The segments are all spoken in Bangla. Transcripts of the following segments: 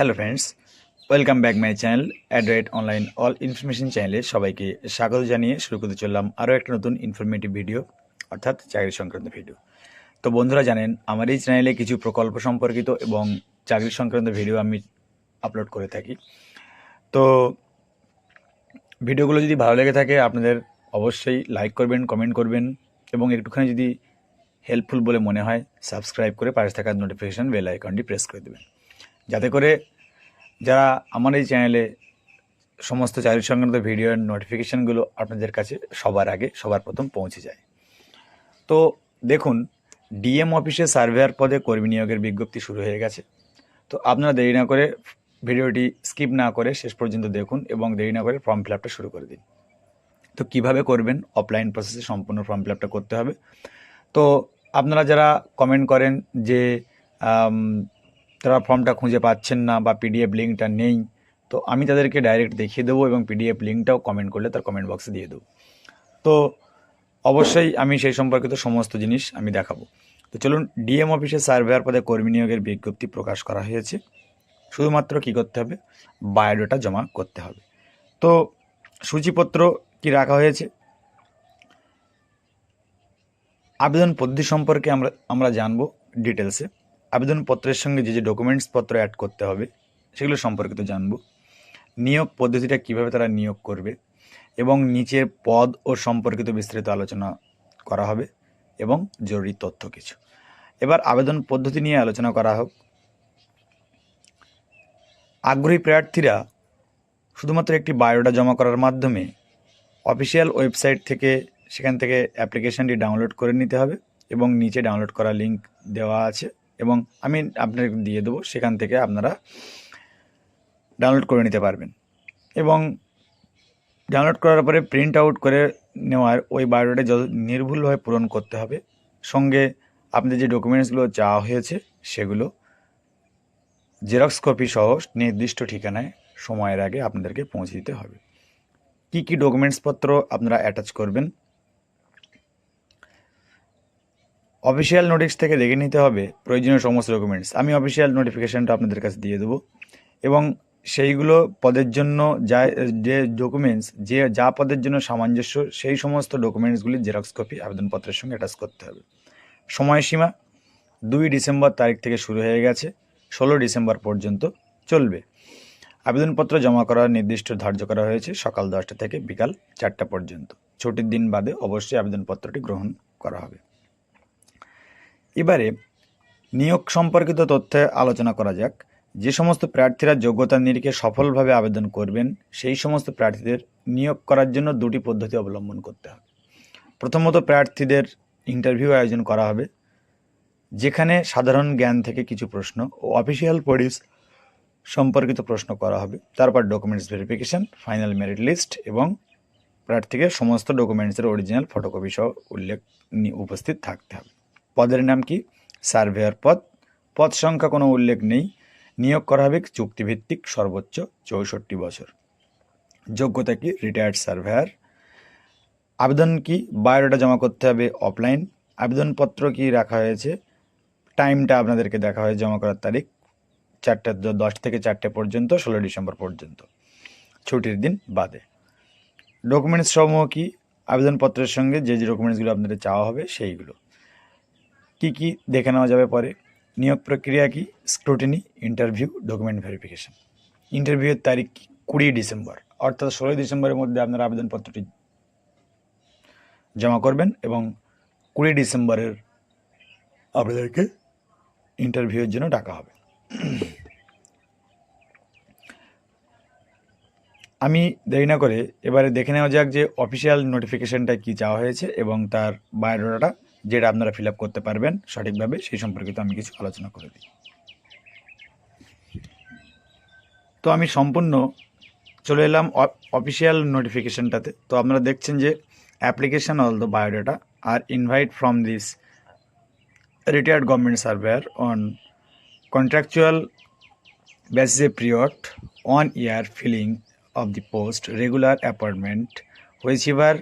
Hello friends welcome back my channel অ্যাড্রেট online all information চ্যানেলে সবাইকে স্বাগত জানিয়ে শুরু করতে চললাম আরও একটা নতুন ইনফরমেটিভ ভিডিও অর্থাৎ চাকরি সংক্রান্ত ভিডিও তো বন্ধুরা জানেন, আমার এই চ্যানেলে কিছু প্রকল্প সম্পর্কিত এবং চাকরি সংক্রান্ত ভিডিও আমি আপলোড করে থাকি। তো ভিডিওগুলো যদি ভালো লেগে থাকে, আপনাদের অবশ্যই লাইক করবেন কমেন্ট করবেন এবং একটুখানি যদি হেল্পফুল বলে মনে হয় সাবস্ক্রাইব করে পাশে থাকা নোটিফিকেশান বেল আইকনটি প্রেস করে দেবেন। যাতে করে যারা আমার এই চ্যানেলে সমস্ত চাকরি সংক্রান্ত ভিডিওর নোটিফিকেশানগুলো আপনাদের কাছে সবার আগে, সবার প্রথম পৌঁছে যায়। তো দেখুন ডিএম অফিসে সার্ভেয়ার পদে কর্মী নিয়োগের বিজ্ঞপ্তি শুরু হয়ে গেছে। তো আপনারা দেরি না করে ভিডিওটি স্কিপ না করে শেষ পর্যন্ত দেখুন এবং দেরি না করে ফর্ম ফিল শুরু করে দিন। তো কীভাবে করবেন? অফলাইন প্রসেসে সম্পূর্ণ ফর্ম ফিল করতে হবে। তো আপনারা যারা কমেন্ট করেন যে তারা ফর্মটা খুঁজে পাচ্ছেন না বা পিডিএফ লিঙ্কটা নেই, তো আমি তাদেরকে ডাইরেক্ট দেখিয়ে দেবো এবং পিডিএফ লিঙ্কটাও কমেন্ট করলে তার কমেন্ট বক্সে দিয়ে দেবো। তো অবশ্যই আমি সেই সম্পর্কিত সমস্ত জিনিস আমি দেখাবো। তো চলুন ডিএম অফিসে সার্ভেয়ার পদে কর্মী নিয়োগের বিজ্ঞপ্তি প্রকাশ করা হয়েছে। শুধুমাত্র কি করতে হবে? বায়োডাটা জমা করতে হবে। তো সূচিপত্র কি রাখা হয়েছে? আবেদন পদ্ধতি সম্পর্কে আমরা আমরা জানব ডিটেলসে আবেদনপত্রের সঙ্গে যে যে ডকুমেন্টস পত্র অ্যাড করতে হবে, সেগুলো সম্পর্কিত জানব। নিয়োগ পদ্ধতিটা কীভাবে তারা নিয়োগ করবে এবং নিচের পদ ও সম্পর্কিত বিস্তারিত আলোচনা করা হবে এবং জরুরি তথ্য কিছু। এবার আবেদন পদ্ধতি নিয়ে আলোচনা করা হোক। আগ্রহী প্রার্থীরা শুধুমাত্র একটি বায়োডা জমা করার মাধ্যমে অফিসিয়াল ওয়েবসাইট থেকে সেখান থেকে অ্যাপ্লিকেশনটি ডাউনলোড করে নিতে হবে এবং নিচে ডাউনলোড করা লিঙ্ক দেওয়া আছে। এবং আমি আপনাকে দিয়ে দেবো, সেখান থেকে আপনারা ডাউনলোড করে নিতে পারবেন। এবং ডাউনলোড করার পরে প্রিন্ট আউট করে নেওয়ার ওই বায়োডাটা যত নির্ভুলভাবে পূরণ করতে হবে, সঙ্গে আপনাদের যে ডকুমেন্টসগুলো চাওয়া হয়েছে, সেগুলো জেরক্স কপি সহ নির্দিষ্ট ঠিকানায় সময়ের আগে আপনাদেরকে পৌঁছে দিতে হবে। কি কি ডকুমেন্টসপত্র আপনারা অ্যাটাচ করবেন অফিসিয়াল নোটিশ থেকে দেখে নিতে হবে প্রয়োজনীয় সমস্ত ডকুমেন্টস আমি অফিসিয়াল নোটিফিকেশানটা আপনাদের কাছে দিয়ে দেবো। এবং সেইগুলো পদের জন্য যা, যে ডকুমেন্টস যে, যা পদের জন্য সামঞ্জস্য, সেই সমস্ত ডকুমেন্টসগুলি জেরক্স কপি আবেদনপত্রের সঙ্গে অ্যাটাচ করতে হবে। সময়সীমা দুই ডিসেম্বর তারিখ থেকে শুরু হয়ে গেছে, ষোলো ডিসেম্বর পর্যন্ত চলবে। আবেদনপত্র জমা করার নির্দিষ্ট ধার্য করা হয়েছে সকাল দশটা থেকে বিকাল চারটা পর্যন্ত। ছুটির দিন বাদে অবশ্যই আবেদনপত্রটি গ্রহণ করা হবে। এবারে নিয়োগ সম্পর্কিত তথ্যে আলোচনা করা যাক। যে সমস্ত প্রার্থীরা যোগ্যতা নিরিখে সফলভাবে আবেদন করবেন, সেই সমস্ত প্রার্থীদের নিয়োগ করার জন্য দুটি পদ্ধতি অবলম্বন করতে হবে। প্রথমত প্রার্থীদের ইন্টারভিউ আয়োজন করা হবে, যেখানে সাধারণ জ্ঞান থেকে কিছু প্রশ্ন ও অফিসিয়াল পরিস সম্পর্কিত প্রশ্ন করা হবে। তারপর documents verification, final merit list এবং প্রার্থীকে সমস্ত ডকুমেন্টসের অরিজিনাল ফটোকপি সহ উল্লেখ উপস্থিত থাকতে হবে। পদের নাম কি? সার্ভেয়ার পদ। পদ সংখ্যা কোনো উল্লেখ নেই। নিয়োগ করা হবে চুক্তিভিত্তিক সর্বোচ্চ চৌষট্টি বছর। যোগ্যতা কি? রিটায়ার্ড সার্ভেয়ার আবেদন কি? বায়োডাটা জমা করতে হবে অফলাইন আবেদনপত্র কি রাখা হয়েছে? টাইমটা আপনাদেরকে দেখা হয় জমা করার তারিখ চারটে দশ থেকে চারটে পর্যন্ত, ষোলো ডিসেম্বর পর্যন্ত। ছুটির দিন বাদে। ডকুমেন্টস সমূহ কি? আবেদনপত্রের সঙ্গে যে যে ডকুমেন্টসগুলো আপনাদের চাওয়া হবে সেইগুলো। কি কি দেখে নেওয়া যাবে পরে? নিয়োগ প্রক্রিয়া কি? স্ক্রুটিনি ইন্টারভিউ ডকুমেন্ট ভেরিফিকেশন ইন্টারভিউয়ের তারিখ কি? কুড়ি ডিসেম্বর, অর্থাৎ ষোলোই ডিসেম্বরের মধ্যে আপনার আবেদনপত্রটি জমা করবেন এবং কুড়ি ডিসেম্বরের আপনাদেরকে ইন্টারভিউয়ের জন্য ডাকা হবে। আমি দেরি না করে এবারে দেখে নেওয়া যাক যে অফিসিয়াল নোটিফিকেশনটা কি চাওয়া হয়েছে এবং তার বায়োডাটা যেটা আপনারা ফিল করতে পারবেন সঠিকভাবে, সেই সম্পর্কিত আমি কিছু আলোচনা করে দিই। তো আমি সম্পূর্ণ চলে এলাম অফিসিয়াল নোটিফিকেশনটাতে তো আপনারা দেখছেন যে application all the biodata R invite from this retired government surveyor on contractual basis a period one year filling of the post regular appointment, whichever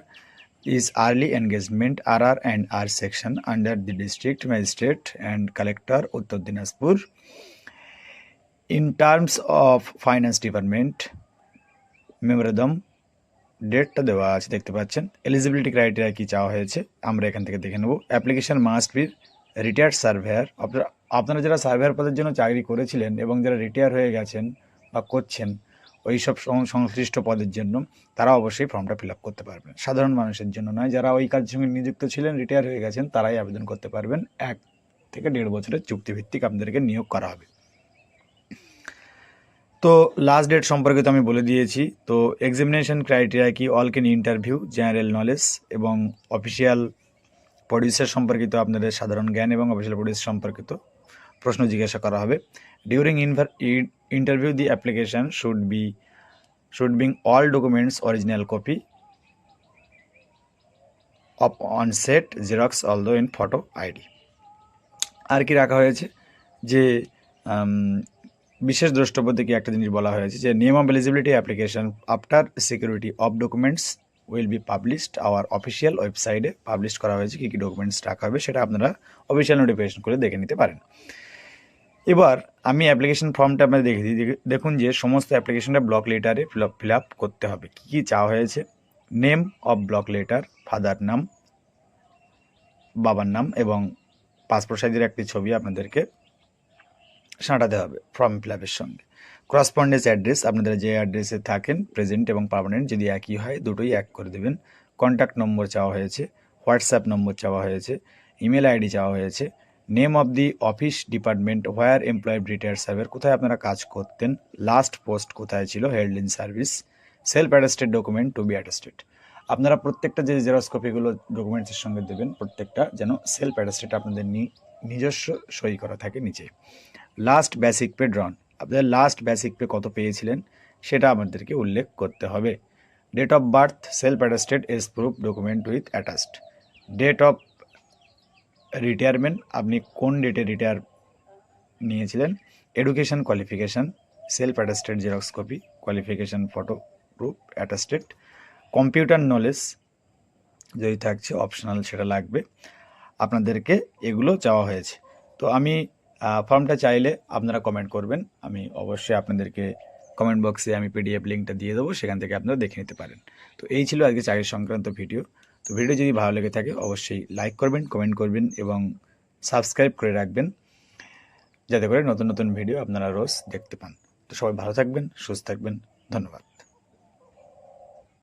is early engagement RR and R section under the district magistrate and collector, Uttar Dinajpur in terms of finance department memorandum ডেটটা দেওয়া আছে, দেখতে পাচ্ছেন। এলিজিবিলিটি ক্রাইটেরিয়া কি চাওয়া হয়েছে, আমরা এখান থেকে দেখে নেব। Application must be retired surveyor আপনারা আপনারা যারা সার্ভেয়ার পদের জন্য চাকরি করেছিলেন এবং যারা রিটায়ার হয়ে গেছেন বা করছেন ওই সব সংশ্লিষ্ট পদের জন্য তারা অবশ্যই ফর্মটা ফিল আপ করতে পারবেন। সাধারণ মানুষের জন্য নয়, যারা ওই কাজের সঙ্গে নিযুক্ত ছিলেন, রিটায়ার হয়ে গেছেন, তারাই আবেদন করতে পারবেন। এক থেকে দেড় বছরের চুক্তিভিত্তিক আপনাদেরকে নিয়োগ করা হবে। তো লাস্ট ডেট সম্পর্কে তো আমি বলে দিয়েছি। তো এক্সামিনেশন ক্রাইটেরিয়া কি all can interview general knowledge এবং অফিসিয়াল প্রডিউসার সম্পর্কিত আপনাদের সাধারণ জ্ঞান এবং অফিসিয়াল প্রডিউসার সম্পর্কিত প্রশ্ন জিজ্ঞাসা করা হবে। During interview the application should be should being all documents original copy of on set xerox although in photo ID আর কি রাখা হয়েছে? যে বিশেষ দ্রষ্টব্য থেকে একটা জিনিস বলা হয়েছে যে name of eligibility application after security of documents will be published our official ওয়েবসাইটে পাবলিশ করা হয়েছে। কী কী ডকুমেন্টস রাখা হবে সেটা আপনারা অফিসিয়াল নোটিফিকেশন করে দেখে নিতে পারেন। এবার আমি অ্যাপ্লিকেশন ফর্মটা আপনাদের দেখে দিই। দেখুন যে সমস্ত অ্যাপ্লিকেশনটা ব্লক লেটারে ফিল আপ করতে হবে। কী কী চাওয়া হয়েছে? Name of block letter father নাম, বাবার নাম এবং পাসপোর্ট সাইজের একটি ছবি আপনাদেরকে সাঁটাতে হবে ফর্ম ফিল আপের সঙ্গে। করসপন্ডেন্স অ্যাড্রেস আপনাদের যে অ্যাড্রেসে থাকেন প্রেজেন্ট এবং পার্মানেন্ট যদি একই হয়, দুটোই এক করে দেবেন। কন্ট্যাক্ট নম্বর চাওয়া হয়েছে হোয়াটসঅ্যাপ নম্বর চাওয়া হয়েছে ইমেল আইডি চাওয়া হয়েছে name of the office department where employed retire surveyor কোথায় আপনারা কাজ করতেন? লাস্ট পোস্ট কোথায় ছিল? Held in service self attested document to be attested আপনারা প্রত্যেকটা যে জেরক্স কপিগুলো ডকুমেন্টসের সঙ্গে দেবেন, প্রত্যেকটা যেন সেলফ অ্যাটাস্টেড আপনাদের নিজস্ব সই করা থাকে নিচে। লাস্ট বেসিক পে ড্রন আপনাদের লাস্ট বেসিক পে কত পেয়েছিলেন? সেটা আমাদেরকে উল্লেখ করতে হবে। Date of birth self attested as proof document with attached date of retirement আপনি কোন ডেটে রিটায়ার নিয়েছিলেন? Education qualification self attested xerox copy qualification photo proof attested computer knowledge যদি থাকছে অপশনাল সেটা লাগবে। আপনাদেরকে এগুলো চাওয়া হয়েছে। তো আমি ফর্মটা চাইলে আপনারা কমেন্ট করবেন। আমি অবশ্যই আপনাদেরকে কমেন্ট বক্সে আমি পিডিএফ লিঙ্কটা দিয়ে দেবো। সেখান থেকে আপনারা দেখে নিতে পারেন। তো এই ছিল আজকে চাকরি সংক্রান্ত ভিডিও তো ভিডিও যদি ভালো লেগে থাকে, অবশ্যই লাইক করবেন কমেন্ট করবেন এবং সাবস্ক্রাইব করে রাখবেন। যাতে করে নতুন নতুন ভিডিও আপনারা রোজ দেখতে পান। তো সবাই ভালো থাকবেন, সুস্থ থাকবেন। ধন্যবাদ।